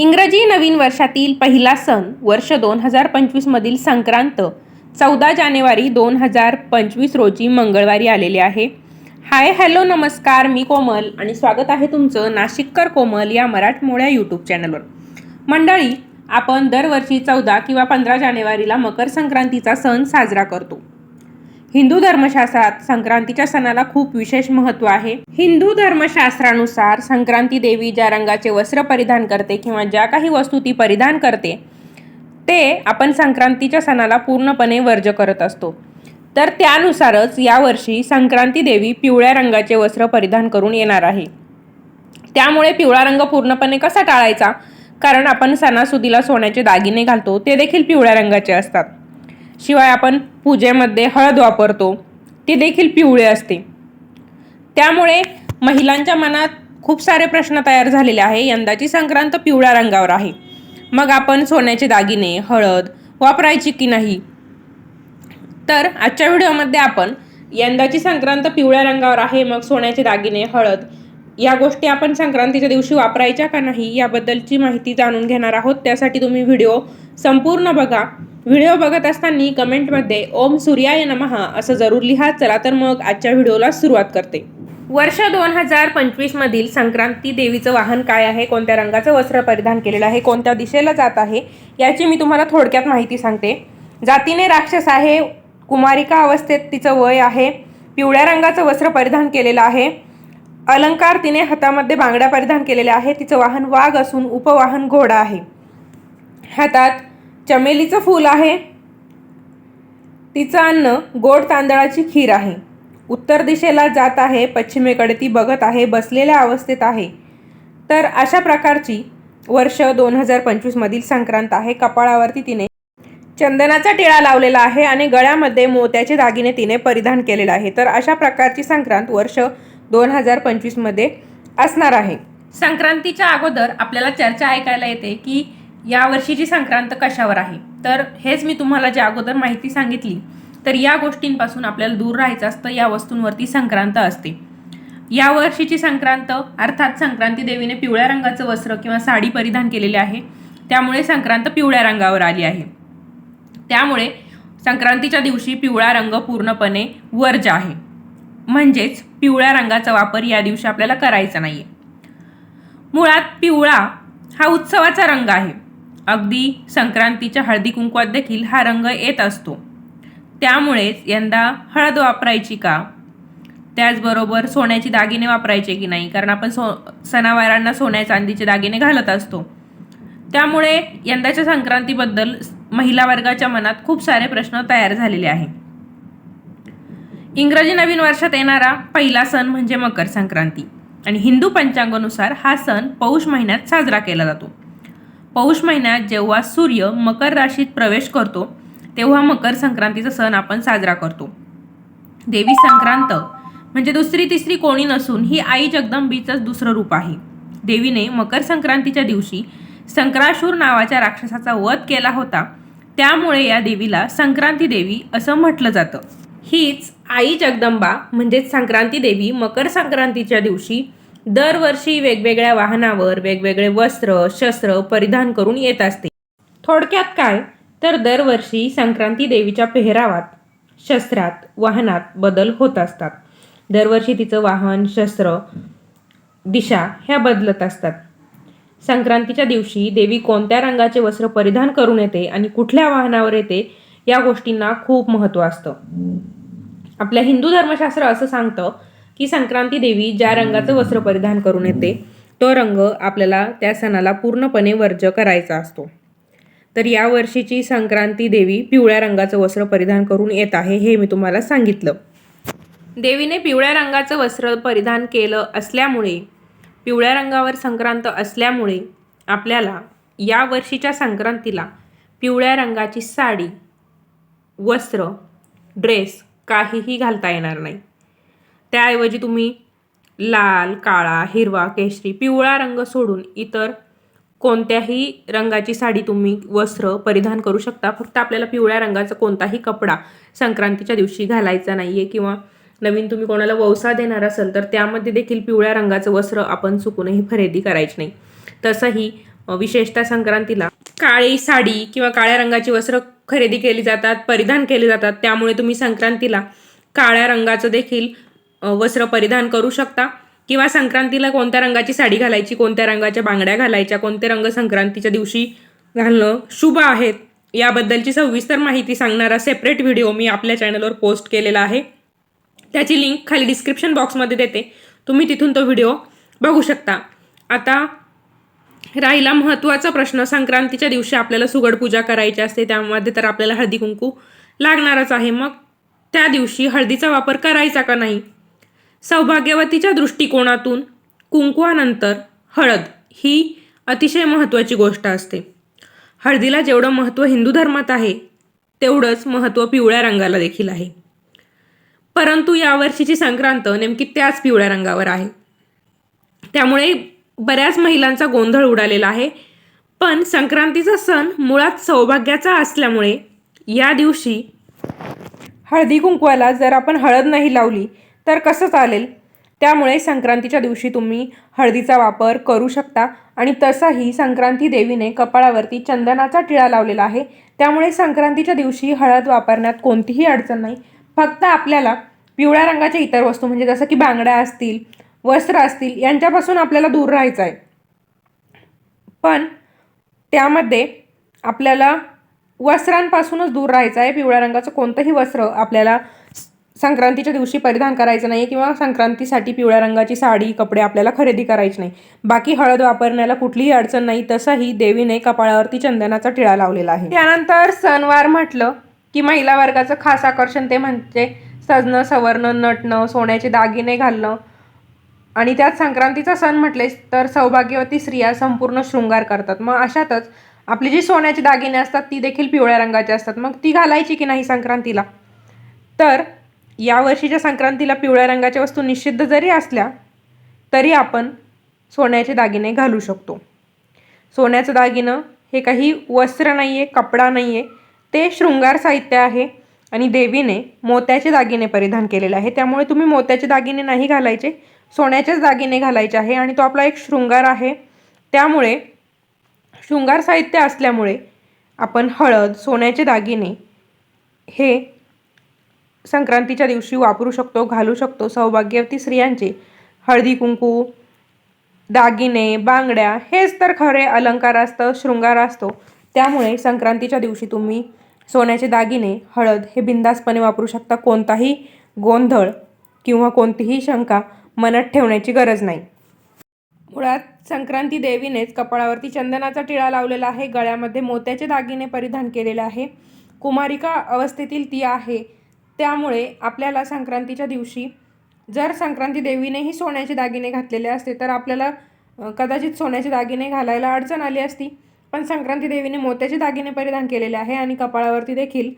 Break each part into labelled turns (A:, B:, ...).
A: इंग्रजी नवीन वर्षातील पहिला सण वर्ष दोन हजार पंचवीसमधील संक्रांत चौदा जानेवारी दोन हजार पंचवीस रोजी मंगळवारी आलेले आहे. हाय हॅलो नमस्कार मी कोमल आणि स्वागत आहे तुमचं नाशिककर कोमल या मराठमोळ्या यूट्यूब चॅनलवर. मंडळी आपण दरवर्षी चौदा किंवा पंधरा जानेवारीला मकर संक्रांतीचा सण साजरा करतो. हिंदू धर्मशास्त्रात संक्रांतीच्या सणाला खूप विशेष महत्त्व आहे. हिंदू धर्मशास्त्रानुसार संक्रांती देवी ज्या रंगाचे वस्त्र परिधान करते किंवा ज्या काही वस्तू ती परिधान करते ते आपण संक्रांतीच्या सणाला पूर्णपणे वर्ज करत असतो. तर त्यानुसारच यावर्षी संक्रांती देवी पिवळ्या रंगाचे वस्त्र परिधान करून येणार आहे. त्यामुळे पिवळा रंग पूर्णपणे कसा टाळायचा? कारण आपण सणासुदीला सोन्याचे दागिने घालतो ते देखील पिवळ्या रंगाचे असतात. शिवाय आपण पूजेमध्ये हळद वापरतो. ती देखील पिवळे असते. त्यामुळे महिलांच्या मनात खूप सारे प्रश्न तयार झालेले आहे. यंदाची संक्रांत पिवळ्या रंगावर आहे. मग आपण सोन्याचे दागिने हळद वापरायची की नाही? तर आजच्या व्हिडिओमध्ये आपण यंदाची संक्रांत पिवळ्या रंगावर आहे मग सोन्याचे दागिने हळद या गोष्टी आपण संक्रांतीच्या दिवशी वापरायच्या का नाही याबद्दलची माहिती जाणून घेणार आहोत. त्यासाठी तुम्ही व्हिडिओ संपूर्ण बघा. व्हिडिओ बघत असताना कमेंटमध्ये ओम सूर्याय नमहा असं जरूर लिहा चला तर मग आजच्या व्हिडिओला सुरुवात करते. वर्ष दोन हजार पंचवीसमधील संक्रांती देवीचं वाहन काय आहे? कोणत्या रंगाचं वस्त्र परिधान केलेलं आहे? कोणत्या दिशेला जात आहे? याची मी तुम्हाला थोडक्यात माहिती सांगते. जातीने राक्षस आहे कुमारिका अवस्थेत तिचं वय आहे पिवळ्या रंगाचं वस्त्र परिधान केलेलं आहे अलंकार तिने हातामध्ये बांगड्या परिधान केलेल्या आहे तिचं वाहन वाघ असून उपवाहन घोडा आहे. हातात चमेलीचं फूल आहे. तिचं अन्न गोड तांदळाची खीर आहे. उत्तर दिशेला जात आहे पश्चिमेकडे ती बघत आहे बसलेल्या अवस्थेत आहे. तर अशा प्रकारची वर्ष दोन हजार पंचवीसमधील संक्रांत आहे. कपाळावरती तिने चंदनाचा टिळा लावलेला आहे आणि गळ्यामध्ये मोत्याचे दागिने तिने परिधान केलेले आहे. तर अशा प्रकारची संक्रांत वर्ष दोन हजार पंचवीसमध्ये असणार आहे. संक्रांतीच्या अगोदर आपल्याला चर्चा ऐकायला येते की या वर्षीची संक्रांत कशावर आहे? तर हेच मी तुम्हाला ज्या अगोदर माहिती सांगितली तर या गोष्टींपासून आपल्याला दूर राहायचं असतं या वस्तूंवरती संक्रांत असते. या वर्षीची संक्रांत अर्थात संक्रांती देवीने पिवळ्या रंगाचं वस्त्र किंवा साडी परिधान केलेले आहे त्यामुळे संक्रांत पिवळ्या रंगावर आली आहे. त्यामुळे संक्रांतीच्या दिवशी पिवळा रंग पूर्णपणे वर्ज आहे. म्हणजेच पिवळ्या रंगाचा वापर या दिवशी आपल्याला करायचा नाही आहे मुळात पिवळा हा उत्सवाचा रंग आहे. अगदी संक्रांतीच्या हळदी कुंकवात देखील हा रंग येत असतो. त्यामुळेच यंदा हळद वापरायची का? त्याचबरोबर सोन्याचे दागिने वापरायचे की नाही? कारण आपण सो सणावारांना सोन्या चांदीचे दागिने घालत असतो. त्यामुळे यंदाच्या संक्रांतीबद्दल महिला वर्गाच्या मनात खूप सारे प्रश्न तयार झालेले आहे. इंग्रजी नवीन वर्षात येणारा पहिला सण म्हणजे मकर संक्रांती. आणि हिंदू पंचांगानुसार हा सण पौष महिन्यात साजरा केला जातो. पौष महिन्यात जेव्हा सूर्य मकर राशीत प्रवेश करतो तेव्हा मकर संक्रांतीचा सण आपण साजरा करतो. देवी संक्रांत म्हणजे दुसरी तिसरी कोणी नसून ही आई जगदंबीचंच दुसरं रूप आहे. देवीने मकर संक्रांतीच्या दिवशी संक्राशूर नावाच्या राक्षसाचा वध केला होता. त्यामुळे या देवीला संक्रांती देवी असं म्हटलं जातं. हीच आई जगदंबा म्हणजेच संक्रांती देवी मकर संक्रांतीच्या दिवशी दरवर्षी वेगवेगळ्या वाहनावर वेगवेगळे वस्त्र शस्त्र परिधान करून येत असते. थोडक्यात काय? तर दरवर्षी संक्रांती देवीच्या पेहरावात शस्त्रात वाहनात बदल होत असतात. दरवर्षी तिचं वाहन शस्त्र दिशा ह्या बदलत असतात. संक्रांतीच्या दिवशी देवी कोणत्या रंगाचे वस्त्र परिधान करून येते आणि कुठल्या वाहनावर येते या गोष्टींना खूप महत्त्व असतं. आपल्या हिंदू धर्मशास्त्र असं सांगतं की संक्रांती देवी ज्या रंगाचं वस्त्र परिधान करून येते तो रंग आपल्याला त्या सणाला पूर्णपणे वर्ज करायचा असतो. तर या वर्षीची संक्रांती देवी पिवळ्या रंगाचं वस्त्र परिधान करून येत आहे हे मी तुम्हाला सांगितलं. देवीने पिवळ्या रंगाचं वस्त्र परिधान केलं असल्यामुळे पिवळ्या रंगावर संक्रांत असल्यामुळे आपल्याला या वर्षीच्या संक्रांतीला पिवळ्या रंगाची साडी वस्त्र ड्रेस काहीही घालता येणार नाही. त्याऐवजी तुम्ही लाल काळा हिरवा केशरी पिवळा रंग सोडून इतर कोणत्याही रंगाची साडी तुम्ही वस्त्र परिधान करू शकता. फक्त आपल्याला पिवळ्या रंगाचा कोणताही कपडा संक्रांतीच्या दिवशी घालायचा नाही आहे किंवा नवीन तुम्ही कोणाला वौसा देणार असाल तर त्यामध्ये देखील पिवळ्या रंगाचं वस्त्र आपण चुकूनही खरेदी करायची नाही. तसंही विशेषतः संक्रांतीला काळी साडी किंवा काळ्या रंगाची वस्त्र खरेदी केली जातात परिधान केले जातात. त्यामुळे तुम्ही संक्रांतीला काळ्या रंगाचं देखील वस्त्र परिधान करू शकता. किंवा संक्रांतीला कोणत्या रंगाची साडी घालायची कोणत्या रंगाच्या बांगड्या घालायच्या कोणते रंग संक्रांतीच्या दिवशी घालणं शुभ आहेत. याबद्दलची सविस्तर माहिती सांगणारा सेपरेट व्हिडिओ मी आपल्या चॅनलवर पोस्ट केलेला आहे. त्याची लिंक खाली डिस्क्रिप्शन बॉक्समध्ये देते. तुम्ही तिथून तो व्हिडिओ बघू शकता. आता राहिला महत्त्वाचा प्रश्न. संक्रांतीच्या दिवशी आपल्याला सुगड पूजा करायची असते त्यामध्ये तर आपल्याला हळदी कुंकू लागणारच आहे. मग त्या दिवशी हळदीचा वापर करायचा का नाही? सौभाग्यवतीच्या दृष्टिकोनातून कुंकवानंतर हळद ही अतिशय महत्त्वाची गोष्ट असते. हळदीला जेवढं महत्त्व हिंदू धर्मात आहे तेवढंच महत्त्व पिवळ्या रंगाला देखील आहे. परंतु यावर्षीची संक्रांत नेमकी त्याच पिवळ्या रंगावर आहे. त्यामुळे बऱ्याच महिलांचा गोंधळ उडालेला आहे. पण संक्रांतीचा सण मुळात सौभाग्याचा असल्यामुळे या दिवशी हळदी कुंकवाला जर आपण हळद नाही लावली तर कसं चालेल? त्यामुळे संक्रांतीच्या दिवशी तुम्ही हळदीचा वापर करू शकता आणि तसाही संक्रांती देवीने कपाळावरती चंदनाचा टिळा लावलेला आहे. त्यामुळे संक्रांतीच्या दिवशी हळद वापरण्यात कोणतीही अडचण नाही. फक्त आपल्याला पिवळ्या रंगाच्या इतर वस्तू म्हणजे जसं की बांगड्या असतील वस्त्र असतील यांच्यापासून आपल्याला दूर राहायचं आहे. पण त्यामध्ये आपल्याला वस्त्रांपासूनच दूर राहायचं आहे. पिवळ्या रंगाचं कोणतंही वस्त्र आपल्याला संक्रांतीच्या दिवशी परिधान करायचं नाही किंवा संक्रांतीसाठी पिवळ्या रंगाची साडी कपडे आपल्याला खरेदी करायची नाही. बाकी हळद वापरण्याला कुठलीही अडचण नाही तसंही देवीने कपाळावरती चंदनाचा टिळा लावलेला आहे. त्यानंतर सणवार म्हटलं की महिला वर्गाचं खास आकर्षण ते म्हणजे सजणं सवरणं नटणं सोन्याचे दागिने घालणं. आणि त्यात संक्रांतीचा सण म्हटले तर सौभाग्यवती स्त्रिया संपूर्ण शृंगार करतात. मग अशातच आपली जी सोन्याची दागिने असतात ती देखील पिवळ्या रंगाची असतात. मग ती घालायची की नाही संक्रांतीला? तर यावर्षीच्या संक्रांतीला पिवळ्या रंगाच्या वस्तू निषिद्ध जरी असल्या तरी आपण सोन्याचे दागिने घालू शकतो. सोन्याचं दागिनं हे काही वस्त्र नाही आहे कपडा नाही आहे ते शृंगार साहित्य आहे आणि देवीने मोत्याचे दागिने परिधान केलेले आहे. त्यामुळे तुम्ही मोत्याचे दागिने नाही घालायचे सोन्याचेच दागिने घालायचे आहे आणि तो आपला एक शृंगार आहे. त्यामुळे शृंगार साहित्य असल्यामुळे आपण हळद सोन्याचे दागिने हे संक्रांतीच्या दिवशी वापरू शकतो घालू शकतो. सौभाग्यवती स्त्रियांचे हळदी कुंकू दागिने बांगड्या हेच तर खरे अलंकार असतं शृंगार असतो. त्यामुळे संक्रांतीच्या दिवशी तुम्ही सोन्याचे दागिने हळद हे बिंदासपणे वापरू शकता. कोणताही गोंधळ किंवा कोणतीही शंका मनात ठेवण्याची गरज नाही. मुळात संक्रांती देवीनेच कपाळावरती चंदनाचा टिळा लावलेला आहे. गळ्यामध्ये मोत्याचे दागिने परिधान केलेले आहे. कुमारिका अवस्थेतील ती आहे. त्यामुळे आपल्याला संक्रांतीच्या दिवशी जर संक्रांती देवीनेही सोन्याचे दागिने घातलेले असते तर आपल्याला कदाचित सोन्याचे दागिने घालायला अडचण आली असती. पण संक्रांती देवीने मोत्याचे दागिने परिधान केलेले आहे आणि कपाळावरती देखील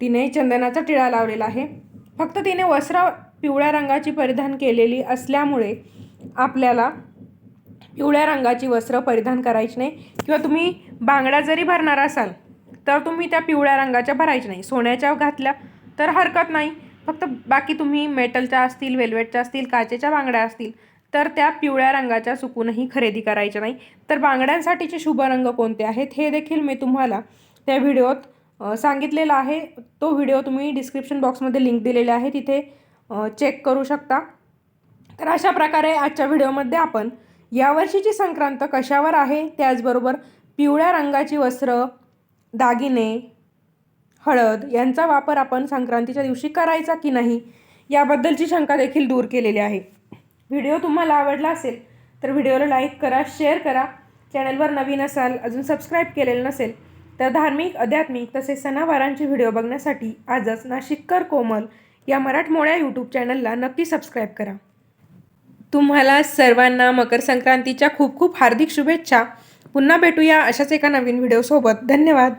A: तिने चंदनाचा टिळा लावलेला आहे. फक्त तिने वस्त्र पिवळ्या रंगाची परिधान केलेली असल्यामुळे आपल्याला पिवळ्या रंगाची वस्त्र परिधान करायची नाही. किंवा तुम्ही बांगड्या जरी भरणार असाल तर तुम्ही त्या पिवळ्या रंगाच्या भरायच्या नाही. सोन्याच्या घातल्या तर हरकत नाही. फक्त बाकी तुम्ही मेटलच्या असतील वेल्वेटच्या असतील काचेच्या बांगड्या असतील तर त्या पिवळ्या रंगाच्या चुकूनही खरेदी करायच्या नाही. तर बांगड्यांसाठीचे शुभ रंग कोणते आहेत हे देखील मी तुम्हाला त्या व्हिडिओत सांगितलेला आहे. तो व्हिडिओ तुम्ही डिस्क्रिप्शन बॉक्समध्ये लिंक दिलेली आहे तिथे चेक करू शकता. तर अशा प्रकारे आजच्या व्हिडिओमध्ये आपण यावर्षीची संक्रांत कशावर आहे त्याचबरोबर पिवळ्या रंगाची वस्त्र दागिने हळद यांचा वापर आपण संक्रांतीच्या दिवशी करायचा की नाही याबद्दलची शंका देखील दूर केलेली आहे. व्हिडिओ तुम्हाला आवडला असेल तर व्हिडिओला लाईक करा शेअर करा. चॅनलवर नवीन असाल अजून सबस्क्राईब केलेलं नसेल तर धार्मिक आध्यात्मिक तसेच सणावारांचे व्हिडिओ बघण्यासाठी आजच नाशिककर कोमल या मराठमोळ्या यूट्यूब चॅनलला नक्की सबस्क्राईब करा. तुम्हाला सर्वांना मकर संक्रांतीच्या खूप खूप हार्दिक शुभेच्छा. पुन्हा भेटूया अशाच एका नवीन व्हिडिओसोबत. धन्यवाद.